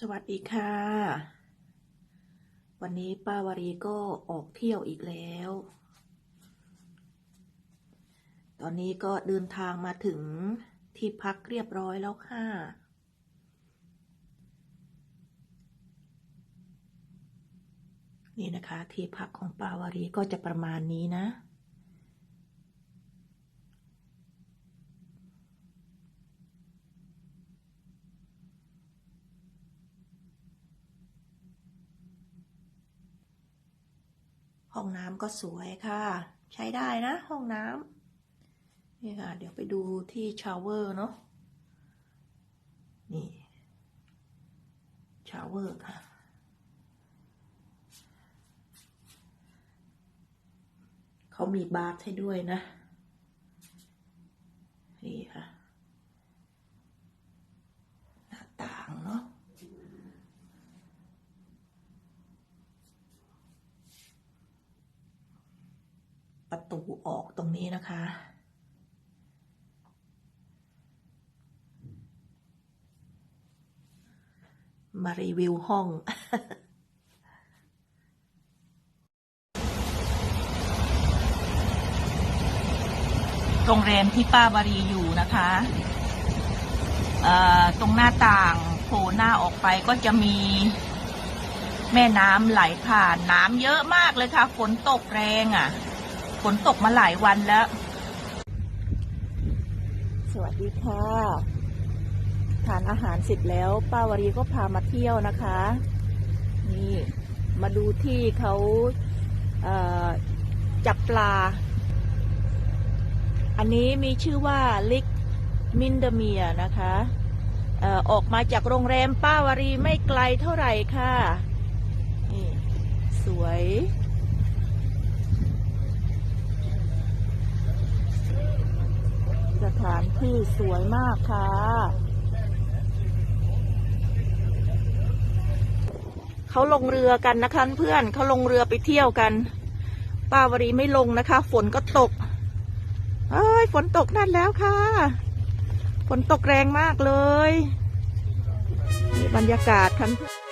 สวัสดีค่ะ วันนี้ป้าวารีก็ออกเที่ยวอีกแล้ว ตอนนี้ก็เดินทางมาถึงที่พักเรียบร้อยแล้วค่ะ นี่นะคะที่พักของป้าวารีก็จะประมาณนี้นะ ห้องน้ำก็สวยค่ะ ใช้ได้นะ ห้องน้ำนี่ค่ะ เดี๋ยวไปดูที่ชาวเวอร์เนาะนี่ชาวเวอร์ค่ะ เขามีบาร์ให้ด้วยนะ นี่ค่ะ หน้าต่างเนาะ ประ ตูออกตรงนี้นะคะ มารีวิวห้องโรงแรมที่ป้าบารีอยู่นะคะตรงหน้าต่างโผล่หน้าออกไปก็จะมีแม่น้ำไหลผ่านน้ำเยอะมากเลยค่ะ ฝนตกแรงอะ ฝนตกมาหลายวันแล้ว สวัสดีค่ะ ทานอาหารเสร็จแล้ว ป้าวรีก็พามาเที่ยวนะคะ นี่มาดูที่เขาเจับปลา อันนี้มีชื่อว่าลิกมินเดเมียนะคะอออกมาจากโรงแรมป้าวรีไม่ไกลเท่าไหร่ค่ะ นี่ สวย สถานที่สวยมากค่ะ เขาลงเรือกันนะคะเพื่อนเขาลงเรือไปเที่ยวกัน ป้าวรีไม่ลงนะคะ ฝนก็ตก เอ้ยฝนตกนั่นแล้วค่ะ ฝนตกแรงมากเลยนี่บรรยากาศคันเพื่อน